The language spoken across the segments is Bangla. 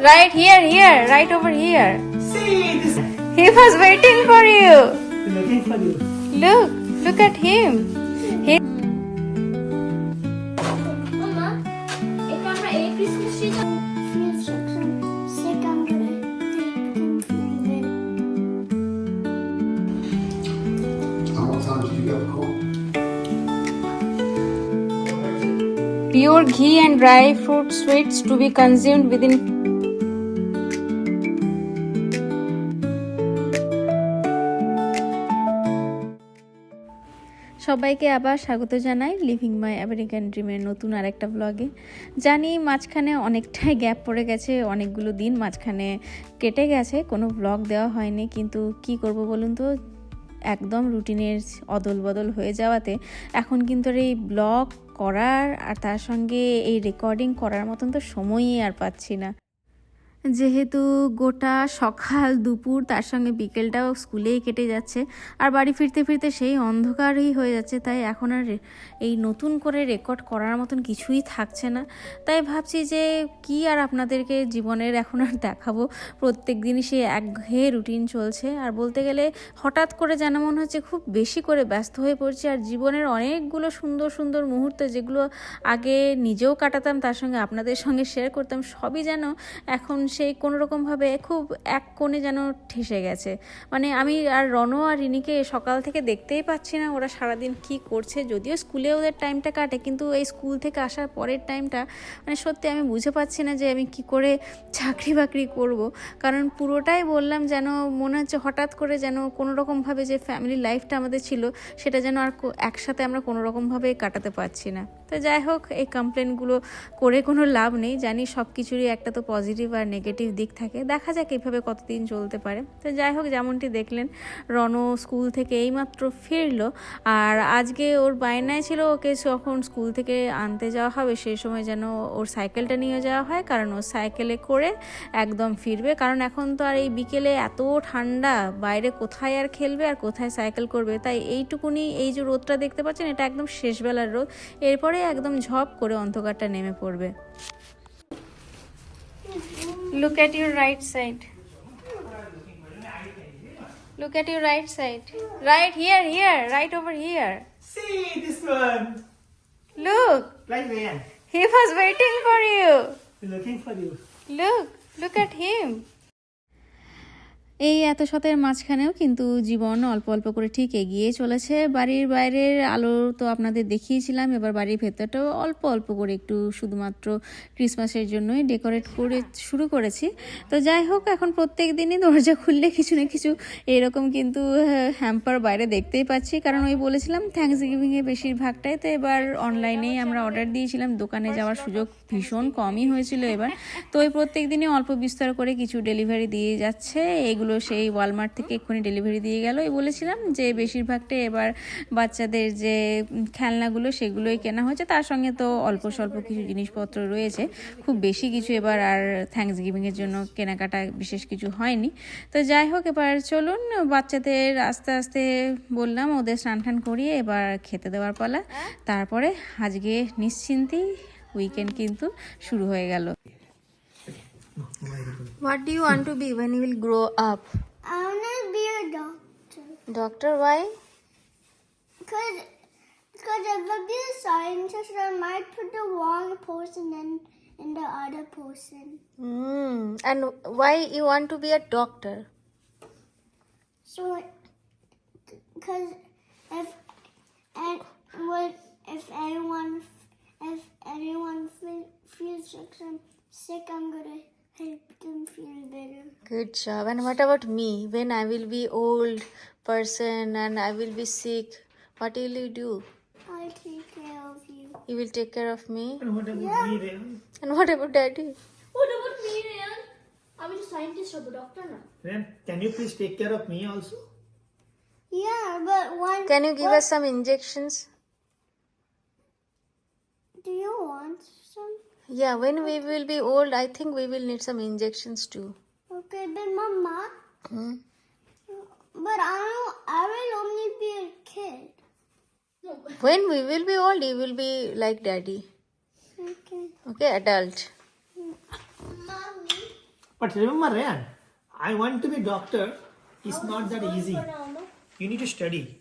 Right here, here, right over here. See this. He was waiting for you. Looking for you. Look, look at him. He. Pure ghee and dry fruit sweets to be consumed within সবাইকে আবার স্বাগত জানাই লিভিং মাই আমেরিকান ড্রিমের নতুন আরেকটা ব্লগে জানি মাঝখানে অনেকটাই গ্যাপ পড়ে গেছে, অনেকগুলো দিন মাঝখানে কেটে গেছে, কোনো ব্লগ দেওয়া হয়নি, কিন্তু কি করব বলুন তো? একদম রুটিনের অদল বদল হয়ে যাওয়াতে এখন কিন্তু এই ব্লগ করার আর তার সঙ্গে এই রেকর্ডিং করার মতন তো সময়ই আর পাচ্ছি না। যেহেতু গোটা সকাল, দুপুর, তার সঙ্গে বিকেলটাও স্কুলেই কেটে যাচ্ছে। আর বাড়ি ফিরতে ফিরতে সেই অন্ধকারই হয়ে যাচ্ছে, তাই এখন আর এই নতুন করে রেকর্ড করার মতন কিছুই থাকছে না। তাই ভাবছি যে কি আর আপনাদেরকে জীবনের এখন আর দেখাবো। প্রত্যেক দিনই সেই একঘেয়ে রুটিন চলছে। আর বলতে গেলে হঠাৎ করে যেন মনে হচ্ছে খুব বেশি করে ব্যস্ত হয়ে পড়ছি। আর জীবনের অনেকগুলো সুন্দর সুন্দর মুহূর্ত যেগুলো আগে নিজেও কাটাতাম, তার সঙ্গে আপনাদের সঙ্গে শেয়ার করতাম, সবই যেন এখন সেই কোনো রকমভাবে খুব এক কোণে যেন ঠেসে গেছে। মানে আমি আর রণ আর রিনিকে সকাল থেকে দেখতেই পাচ্ছি না ওরা সারাদিন কি করছে। যদিও স্কুলে ওদের টাইমটা কাটে, কিন্তু এই স্কুল থেকে আসার পরের টাইমটা মানে সত্যি আমি বুঝে পাচ্ছি না যে আমি কি করে চাকরি বাকরি করব। কারণ পুরোটাই বললাম যেন মনে হচ্ছে হঠাৎ করে যেন কোনো রকমভাবে যে ফ্যামিলি লাইফটা আমাদের ছিল, সেটা যেন আর একসাথে আমরা কোনো রকমভাবে কাটাতে পারছি না। তো যাই হোক, এই কমপ্লেনগুলো করে কোনো লাভ নেই। জানি সব কিছুরই একটা তো পজিটিভ আর নেগেটিভ দিক থাকে। দেখা যাক এইভাবে কতদিন চলতে পারে। তো যাই হোক, যেমনটি দেখলেন রণ স্কুল থেকে এইমাত্র ফিরলো। আর আজকে ওর বায়নায় ছিল ওকে যখন স্কুল থেকে আনতে যাওয়া হবে, সেই সময় যেন ওর সাইকেলটা নিয়ে যাওয়া হয়, কারণ ও সাইকেলে করে একদম ফিরবে। কারণ এখন তো আর এই বিকেলে এত ঠান্ডা, বাইরে কোথায় আর খেলবে আর কোথায় সাইকেল করবে? তাই এইটুকুনি এই যে রোদটা দেখতে পাচ্ছেন, এটা একদম শেষবেলার রোদ। এরপরে একদম ঝপ করে অন্ধকারটা নেমে পড়বে। Look at your right side. Look at your right side. Right here, here, right over here. See this one. Look. Like where? He was waiting for you. Looking for you. Look, look at him. এই এত শতের মাঝখানেও কিন্তু জীবন অল্প অল্প করে ঠিক এগিয়ে চলেছে। বাড়ির বাইরের আলো তো আপনাদের দেখিয়েছিলাম, এবার বাড়ির ভেতরটাও অল্প অল্প করে একটু শুধুমাত্র ক্রিসমাসের জন্যই ডেকোরেট করে শুরু করেছি। তো যাই হোক, এখন প্রত্যেক দিনই দরজা খুললে কিছু না কিছু এরকম কিন্তু হ্যাম্পার বাইরে দেখতেই পাচ্ছি। কারণ ওই বলেছিলাম থ্যাংকস গিভিংয়ে বেশিরভাগটাই তো এবার অনলাইনেই আমরা অর্ডার দিয়েছিলাম, দোকানে যাওয়ার সুযোগ ভীষণ কমই হয়েছিল এবার। তো ওই প্রত্যেক দিনই অল্প বিস্তার করে কিছু ডেলিভারি দিয়ে যাচ্ছে। এগুলো সেই ওয়ালমার্ট থেকে এক্ষুনি ডেলিভারি দিয়ে গেল। এই বলেছিলাম যে বেশিরভাগটাই এবার বাচ্চাদের যে খেলনাগুলো সেগুলোই কেনা হয়েছে। তার সঙ্গে তো অল্প স্বল্প কিছু জিনিসপত্র রয়েছে। খুব বেশি কিছু এবার আর থ্যাংকস গিভিংয়ের জন্য কেনাকাটা বিশেষ কিছু হয়নি। তো যাই হোক, এবার চলুন, বাচ্চাদের আস্তে আস্তে বললাম, ওদের স্নান টান করিয়ে এবার খেতে দেওয়ার পালা। তারপরে আজকে নিশ্চিন্তেই উইকেন্ড কিন্তু শুরু হয়ে গেল what do you want to be when you will grow up I wanna be a doctor. Doctor why Cause, cause if I be a scientist, I might put the wrong person in, in the other person. Mm. And why you want to be a doctor? So, cause if and what I'm sick, I'm gonna help them feel better. Good job. And what about me? When I will be old person and I will be sick, what will you do? I'll take care of you. You will take care of me. And what about me, Rayan? And what about daddy? What about me, Ryan? I'm a scientist or the doctor now. Rayan, can you please take care of me also? Yeah, but one. Can you give us some injections? Do you want some? Yeah, when we will be old, I think we will need some injections too. Okay, but Mama. Hmm? But I don't. I will only be a kid. When we will be old, you will be like daddy. Okay. Okay, adult. Mommy. But remember, Ryan, I want to be doctor. It's not that easy. You need to study.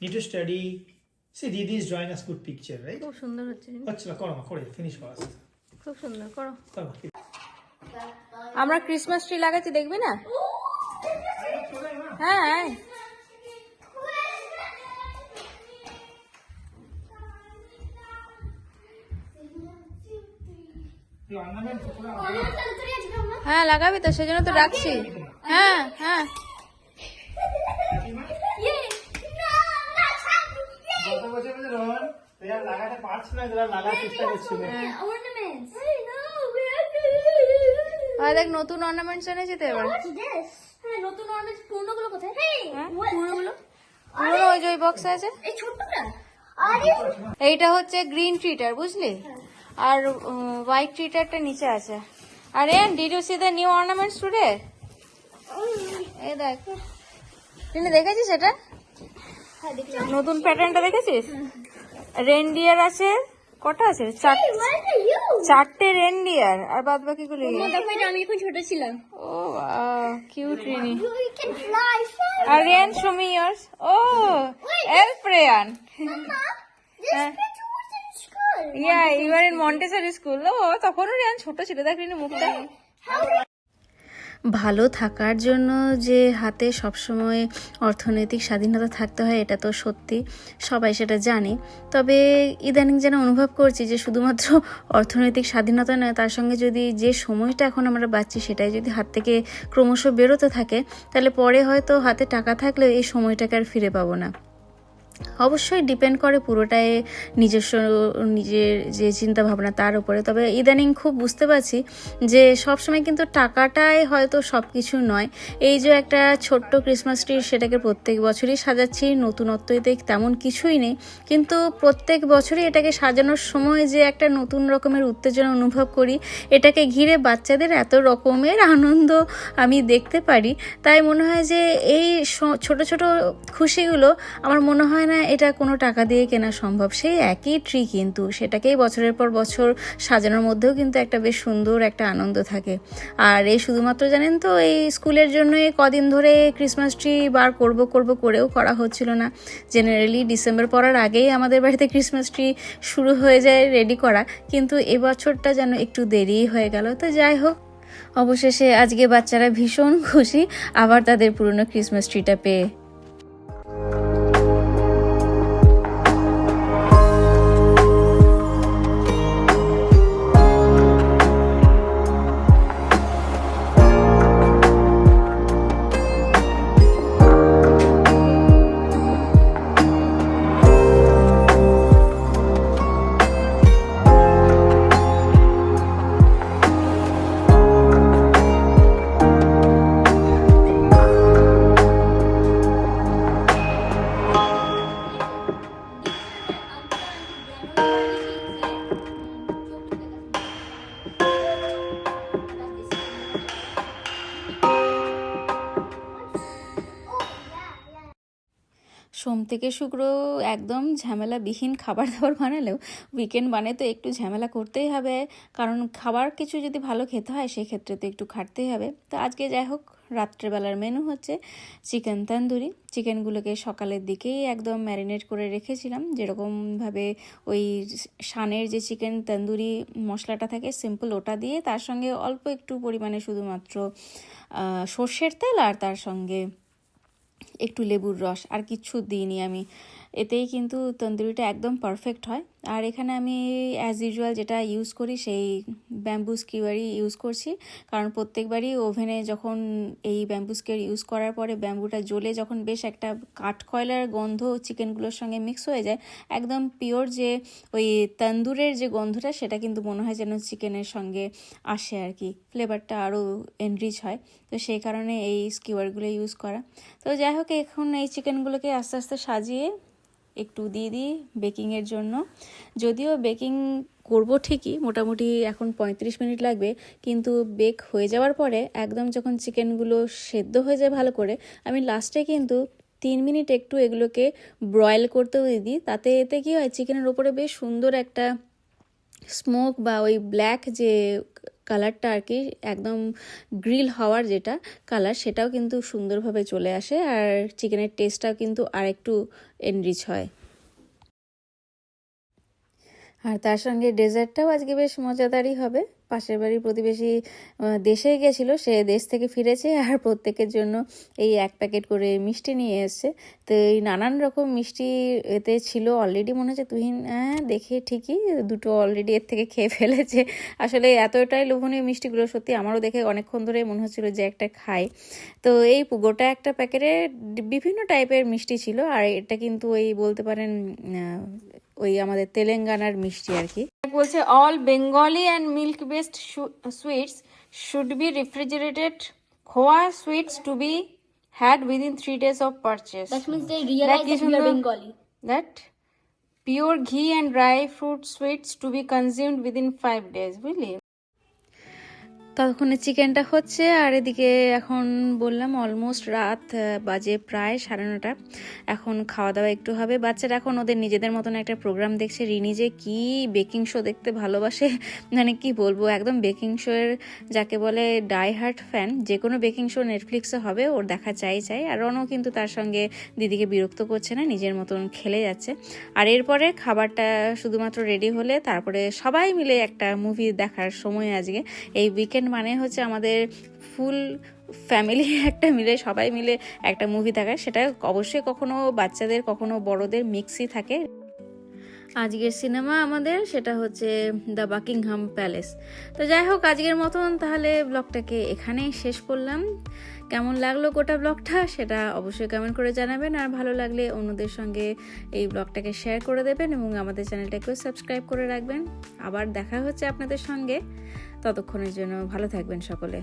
Need to study. See, Didi is drawing us good picture, right? খুব সুন্দর হচ্ছে আচ্ছা করো মা করে ফিনিশ করো আস্তে আস্তে। খুব সুন্দর করো। আমরা ক্রিসমাস ট্রি লাগাচ্ছি দেখবি না? হ্যাঁ হ্যাঁ লাগাবি তো সেজন্য তো রাখছি হ্যাঁ হ্যাঁ। গত বছর রোহন এরা লাগাতে পারছিল না এরা লাগার চেষ্টা করছিল আর দেখ নতুন অর্নামেন্টস এনেছি তো এবার। হ্যাঁ নতুন অর্নামেন্টস কোথায়? ওই যে ওই বক্সে আছে? এই ছোটটা। এইটা হচ্ছে গ্রিন ট্রিটার বুঝলি? আর হোয়াইট ট্রিটারটা নিচে আছে। আর and did you see the new ornaments today এই দেখ। তুমি দেখেছিস এটা? হ্যাঁ নতুন প্যাটার্নটা দেখেছিস? রেনডিয়ার আছে? কটা আছে? চারটে রেনডিয়ার আর বাদ বাকিগুলো দেখো এটা আমি এখন ছোট ছিলাম। ও কিউট রিনি. আর রিয়ান শো মি ইয়ার্স ও elf Riyan Mama, this Huh? picture was in school. Yeah you are in Montessori school ও তখনও রিয়ান ছোট ছিল। দেখ রিনি মুখটা। ভালো থাকার জন্য যে হাতে সবসময় অর্থনৈতিক স্বাধীনতা থাকতে হয়, এটা তো সত্যি, সবাই সেটা জানে। তবে ইদানিং যেন অনুভব করছি যে শুধুমাত্র অর্থনৈতিক স্বাধীনতা নয়, তার সঙ্গে যদি যে সময়টা এখন আমরা পাচ্ছি সেটাই যদি হাত থেকে ক্রমশ বেরোতে থাকে, তাহলে পরে হয়তো হাতে টাকা থাকলেও এই সময়টাকে আর ফিরে পাবো না। অবশ্যই ডিপেন্ড করে পুরোটাই নিজস্ব, নিজের যে চিন্তা ভাবনা তার উপরে। তবে ইদানিং খুব বুঝতে পারছি যে সবসময় কিন্তু টাকাটাই হয়তো সব কিছু নয়। এই যে একটা ছোট্ট ক্রিসমাস ট্রি সেটাকে প্রত্যেক বছরই সাজাচ্ছি নতুনত্ব এতে তেমন কিছুই নেই। কিন্তু প্রত্যেক বছরই এটাকে সাজানোর সময় যে একটা নতুন রকমের উত্তেজনা অনুভব করি, এটাকে ঘিরে বাচ্চাদের এত রকমের আনন্দ আমি দেখতে পারি। তাই মনে হয় যে এই ছোট ছোট খুশিগুলো আমার মনে হয় না এটা কোনো টাকা দিয়ে কেনা সম্ভব, সেই একই ট্রি কিন্তু সেটাকেই বছরের পর বছর সাজানোর মধ্যেও কিন্তু একটা বেশ সুন্দর একটা আনন্দ থাকে। আর এই শুধুমাত্র জানেন তো, এই স্কুলের জন্য কদিন ধরে ক্রিসমাস ট্রি বার করব করব করেও করা হচ্ছিল না। জেনারেলি ডিসেম্বর পড়ার আগেই আমাদের বাড়িতে ক্রিসমাস ট্রি শুরু হয়ে যায় রেডি করা, কিন্তু এবছরটা যেন একটু দেরিই হয়ে গেল। তো যাই হোক, অবশেষে আজকে বাচ্চারা ভীষণ খুশি, আবার তাদের পুরনো ক্রিসমাস ট্রিটা পেয়ে থেকে শুক্র একদম ঝামেলাবিহীন খাবার দাবার বানালেও উইকেন্ড মানে তো একটু ঝামেলা করতেই হবে। কারণ খাবার কিছু যদি ভালো খেতে হয়, সেক্ষেত্রে তো একটু খাটতেই হবে। তো আজকে যাই হোক, রাত্রেবেলার মেনু হচ্ছে চিকেন তন্দুরি চিকেনগুলোকে সকালের দিকেই একদম ম্যারিনেট করে রেখেছিলাম। যেরকমভাবে ওই শানের যে চিকেন তন্দুরি মশলাটা থাকে সিম্পল ওটা দিয়ে তার সঙ্গে অল্প একটু পরিমাণে শুধুমাত্র সর্ষের তেল আর তার সঙ্গে একটু লেবুর রস আর কিচ্ছু দিইনি আমি। এতেই কিন্তু তন্দুরিটা একদম পারফেক্ট হয়। আর এখানে আমি অ্যাজ ইউজুয়াল যেটা ইউজ করি সেই ব্যাম্বু স্কিওয়ারই ইউজ করছি। কারণ প্রত্যেকবারই ওভেনে যখন এই ব্যাম্বু স্কিওয়ার ইউজ করার পরে ব্যাম্বুটা জ্বলে যখন বেশ একটা কাঠ কয়লার গন্ধ চিকেনগুলোর সঙ্গে মিক্স হয়ে যায়, একদম পিওর যে ওই তন্দুরের যে গন্ধটা সেটা কিন্তু মনে হয় যেন চিকেনের সঙ্গে আসে আর কি। ফ্লেভারটা আরও এনরিচ হয়। তো সেই কারণে এই স্কিওয়ারগুলো ইউজ করা। তো যাই হোক, এখন এই চিকেনগুলোকে আস্তে আস্তে সাজিয়ে একটু দিয়ে দিই বেকিংয়ের জন্য। যদিও বেকিং করব ঠিকই, মোটামুটি এখন পঁয়ত্রিশ মিনিট লাগবে, কিন্তু বেক হয়ে যাওয়ার পরে একদম যখন চিকেনগুলো সেদ্ধ হয়ে যায় ভালো করে, আমি লাস্টে কিন্তু তিন মিনিট একটু এগুলোকে ব্রয়েল করতেও দিয়ে দিই। তাতে এতে কী হয়, চিকেনের ওপরে বেশ সুন্দর একটা স্মোক বা ওই ব্ল্যাক যে কালারটা আর কি একদম গ্রিল হওয়ার যেটা কালার, সেটাও কিন্তু সুন্দরভাবে চলে আসে আর চিকেনের টেস্টটাও কিন্তু আর একটু এনরিচ হয়। আর তার সঙ্গে ডেজার্টটাও আজকে বেশ মজাদারই হবে। পাশের বাড়ির প্রতিবেশী দেশে গেছিল, সে দেশ থেকে ফিরেছে আর প্রত্যেকের জন্য এই এক প্যাকেট করে মিষ্টি নিয়ে এসছে। তো এই নানান রকম মিষ্টি এতে ছিল অলরেডি মনে হচ্ছে তুহিন হ্যাঁ দেখে ঠিকই, দুটো অলরেডি এর থেকে খেয়ে ফেলেছে। আসলে এতটাই লোভনীয় মিষ্টিগুলো সত্যি আমারও দেখে অনেকক্ষণ ধরে মনে হচ্ছিল যে একটা খাই। তো এই গোটা একটা প্যাকেটে বিভিন্ন টাইপের মিষ্টি ছিল, আর এটা কিন্তু ওই বলতে পারেন ওই আমাদের তেলেঙ্গানার মিষ্টি আর কি। বলছে all Bengali and milk based sweets should be refrigerated khoya sweets to be had within three days of purchase that pure ghee and dry fruit sweets to be consumed within five days ghee ততক্ষণে চিকেনটা হচ্ছে, আর এদিকে এখন বললাম অলমোস্ট রাত বাজে প্রায় সাড়ে নটা। এখন খাওয়া দাওয়া একটু হবে। বাচ্চারা এখন ওদের নিজেদের মতন একটা প্রোগ্রাম দেখছে। রিনি যে কি বেকিং শো দেখতে ভালোবাসে। মানে কি বলব, একদম বেকিং শো এর যাকে বলে ডাই হার্ট ফ্যান যে কোনো বেকিং শো নেটফ্লিক্সে হবে, ওর দেখা চাই চাই। আর রনও কিন্তু তার সঙ্গে দিদিকে বিরক্ত করছে না, নিজের মতন খেলে যাচ্ছে। আর এরপরে খাবারটা শুধুমাত্র রেডি হলে, তারপরে সবাই মিলে একটা মুভি দেখার সময় আজকে। এই উইকেন্ড মানে হচ্ছে আমাদের ফুল ফ্যামিলি একটা মিলে, সবাই মিলে একটা মুভি থাকে। সেটা অবশ্যই কখনো বাচ্চাদের, কখনো বড়দের মিক্সই থাকে। আজকের সিনেমা আমাদের সেটা হচ্ছে দ্য বাকিংহাম প্যালেস তো যাই হোক, আজকের মতন তাহলে ব্লগটাকে এখানেই শেষ করলাম। কেমন লাগল গোটা ব্লগটা সেটা অবশ্যই কমেন্ট করে জানাবেন। আর ভালো লাগলে অন্যদের সঙ্গে এই ব্লগটাকে শেয়ার করে দেবেন এবং আমাদের চ্যানেলটাকেও সাবস্ক্রাইব করে রাখবেন। আবার দেখা হচ্ছে আপনাদের সঙ্গে। ততক্ষণের জন্য ভালো থাকবেন সকলে।